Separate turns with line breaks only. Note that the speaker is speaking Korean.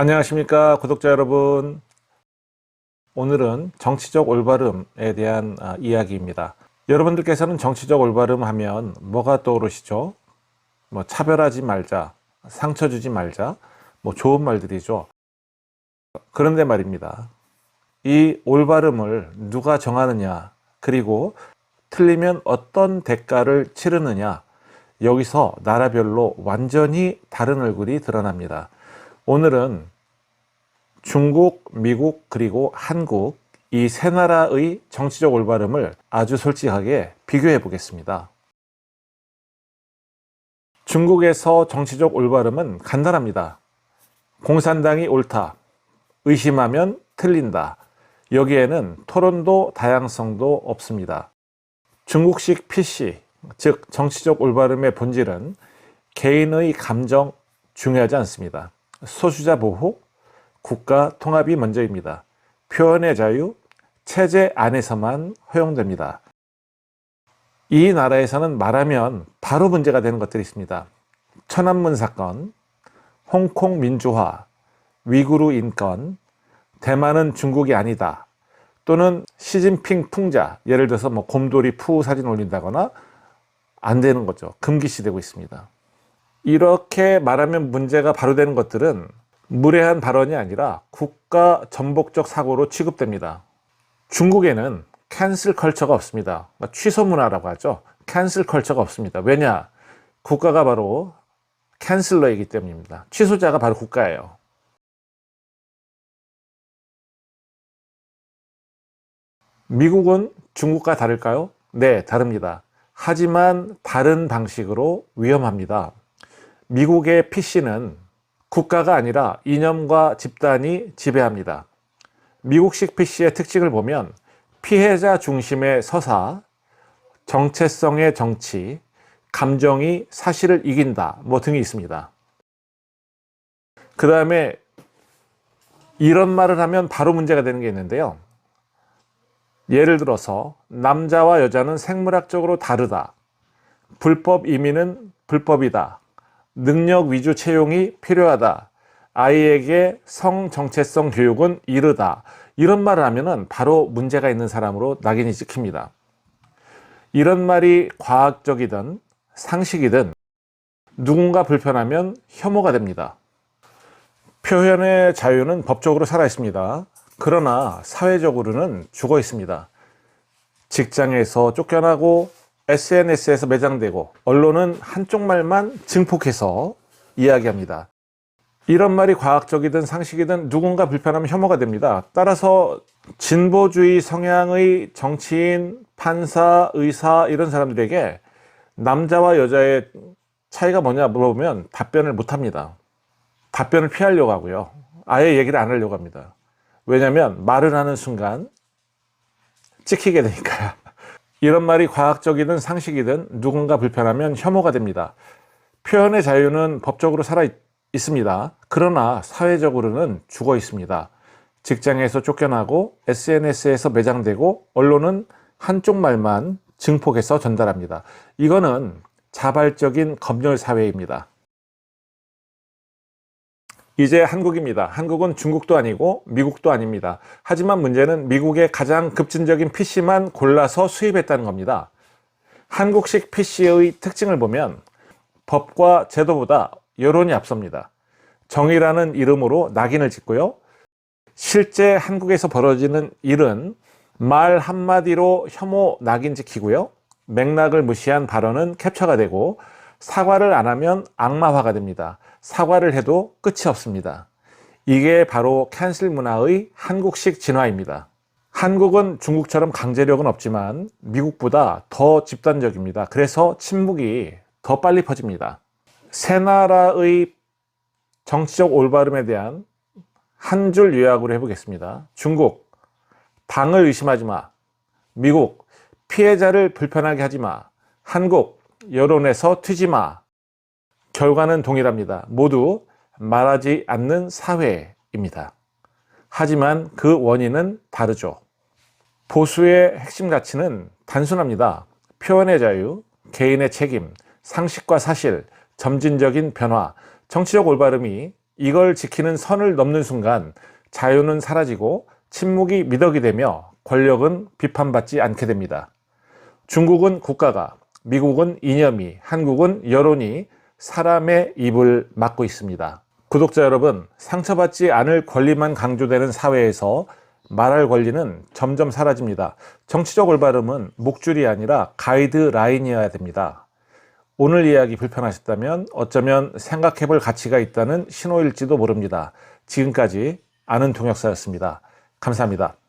안녕하십니까 구독자 여러분. 오늘은 정치적 올바름에 대한 아, 이야기입니다. 여러분들께서는 정치적 올바름 하면 뭐가 떠오르시죠? 뭐 차별하지 말자 상처 주지 말자 뭐 좋은 말들이죠. 그런데 말입니다. 이 올바름을 누가 정하느냐 그리고 틀리면 어떤 대가를 치르느냐 여기서 나라별로 완전히 다른 얼굴이 드러납니다. 오늘은 중국, 미국, 그리고 한국 이 세 나라의 정치적 올바름을 아주 솔직하게 비교해 보겠습니다. 중국에서 정치적 올바름은 간단합니다. 공산당이 옳다. 의심하면 틀린다. 여기에는 토론도 다양성도 없습니다. 중국식 PC, 즉 정치적 올바름의 본질은 개인의 감정 중요하지 않습니다. 소수자 보호, 국가 통합이 먼저입니다. 표현의 자유, 체제 안에서만 허용됩니다. 이 나라에서는 말하면 바로 문제가 되는 것들이 있습니다. 천안문 사건, 홍콩 민주화, 위구르 인권, 대만은 중국이 아니다. 또는 시진핑 풍자, 예를 들어서 뭐 곰돌이 푸 사진 올린다거나 안 되는 거죠. 금기시되고 있습니다. 이렇게 말하면 문제가 바로 되는 것들은 무례한 발언이 아니라 국가 전복적 사고로 취급됩니다. 중국에는 캔슬 컬처가 없습니다. 그러니까 취소 문화라고 하죠. 캔슬 컬처가 없습니다. 왜냐? 국가가 바로 캔슬러이기 때문입니다. 취소자가 바로 국가예요. 미국은 중국과 다를까요? 네, 다릅니다. 하지만 다른 방식으로 위험합니다. 미국의 PC는 국가가 아니라 이념과 집단이 지배합니다. 미국식 PC의 특징을 보면 피해자 중심의 서사, 정체성의 정치, 감정이 사실을 이긴다 뭐 등이 있습니다. 그 다음에 이런 말을 하면 바로 문제가 되는 게 있는데요. 예를 들어서 남자와 여자는 생물학적으로 다르다. 불법 이민은 불법이다. 능력 위주 채용이 필요하다. 아이에게 성 정체성 교육은 이르다. 이런 말을 하면은 바로 문제가 있는 사람으로 낙인이 찍힙니다. 이런 말이 과학적이든 상식이든 누군가 불편하면 혐오가 됩니다. 표현의 자유는 법적으로 살아 있습니다. 그러나 사회적으로는 죽어 있습니다. 직장에서 쫓겨나고 SNS에서 매장되고 언론은 한쪽 말만 증폭해서 이야기합니다. 이런 말이 과학적이든 상식이든 누군가 불편하면 혐오가 됩니다. 따라서 진보주의 성향의 정치인, 판사, 의사 이런 사람들에게 남자와 여자의 차이가 뭐냐 물어보면 답변을 못 합니다. 답변을 피하려고 하고요. 아예 얘기를 안 하려고 합니다. 왜냐하면 말을 하는 순간 찍히게 되니까요. 이런 말이 과학적이든 상식이든 누군가 불편하면 혐오가 됩니다. 표현의 자유는 법적으로 살아 있습니다. 그러나 사회적으로는 죽어 있습니다. 직장에서 쫓겨나고 SNS에서 매장되고 언론은 한쪽 말만 증폭해서 전달합니다. 이거는 자발적인 검열 사회입니다. 이제 한국입니다. 한국은 중국도 아니고 미국도 아닙니다. 하지만 문제는 미국의 가장 급진적인 PC만 골라서 수입했다는 겁니다. 한국식 PC의 특징을 보면 법과 제도보다 여론이 앞섭니다. 정의라는 이름으로 낙인을 찍고요. 실제 한국에서 벌어지는 일은 말 한마디로 혐오 낙인 찍히고요. 맥락을 무시한 발언은 캡처가 되고 사과를 안 하면 악마화가 됩니다. 사과를 해도 끝이 없습니다. 이게 바로 캔슬 문화의 한국식 진화입니다. 한국은 중국처럼 강제력은 없지만 미국보다 더 집단적입니다. 그래서 침묵이 더 빨리 퍼집니다. 세 나라의 정치적 올바름에 대한 한 줄 요약으로 해보겠습니다. 중국, 당을 의심하지 마. 미국, 피해자를 불편하게 하지 마. 한국, 여론에서 튀지 마. 결과는 동일합니다. 모두 말하지 않는 사회입니다. 하지만 그 원인은 다르죠. 보수의 핵심 가치는 단순합니다. 표현의 자유, 개인의 책임, 상식과 사실, 점진적인 변화, 정치적 올바름이 이걸 지키는 선을 넘는 순간 자유는 사라지고 침묵이 미덕이 되며 권력은 비판받지 않게 됩니다. 중국은 국가가, 미국은 이념이, 한국은 여론이 사람의 입을 막고 있습니다. 구독자 여러분, 상처받지 않을 권리만 강조되는 사회에서 말할 권리는 점점 사라집니다. 정치적 올바름은 목줄이 아니라 가이드라인이어야 됩니다. 오늘 이야기 불편하셨다면 어쩌면 생각해 볼 가치가 있다는 신호일지도 모릅니다. 지금까지 아는 통역사였습니다. 감사합니다.